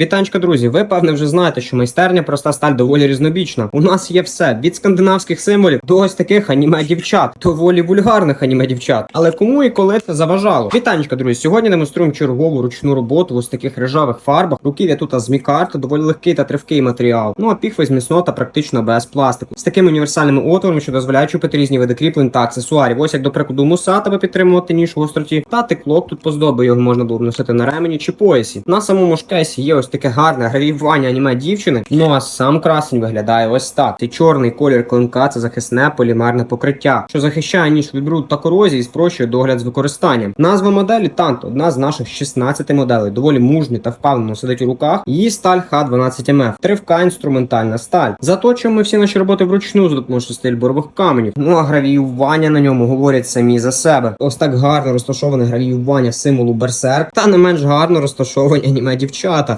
Вітанечка, друзі, ви певне вже знаєте, що майстерня проста сталь доволі різнобічна. У нас є все від скандинавських символів до ось таких аніме дівчат, доволі вульгарних аніме дівчат. Але кому і коли це заважало? Вітанечка, друзі, сьогодні демонструємо чергову ручну роботу в ось таких рижавих фарбах. Руків'я тут з мікарта, доволі легкий та тривкий матеріал. Ну а піхви з міцного та практично без пластику. З такими універсальними отворами, що дозволяють чупити різні види кріплень та аксесуарів. Ось як до прикладу муса, аби підтримувати ніж в гостроті, та теклок тут по здобі його можна було б носити на ремені чи поясі. На самому ж кейсі є ось таке гарне гравіювання аніме дівчини. Ну а сам красень виглядає ось так. Цей чорний колір клинка це захисне полімерне покриття, що захищає ніж від бруду та корозії і спрощує догляд з використанням. Назва моделі Тант, одна з наших 16 моделей, доволі мужньо та впевнено сидить у руках. Її сталь Х12МФ, тривка інструментальна сталь. Заточуємо ми всі наші роботи вручну за допомогою стиль борових каменів. Ну а гравіювання на ньому говорять самі за себе. Ось так гарно розташоване гравіювання символу Берсерк, та не менш гарно розташовані аніме дівчата.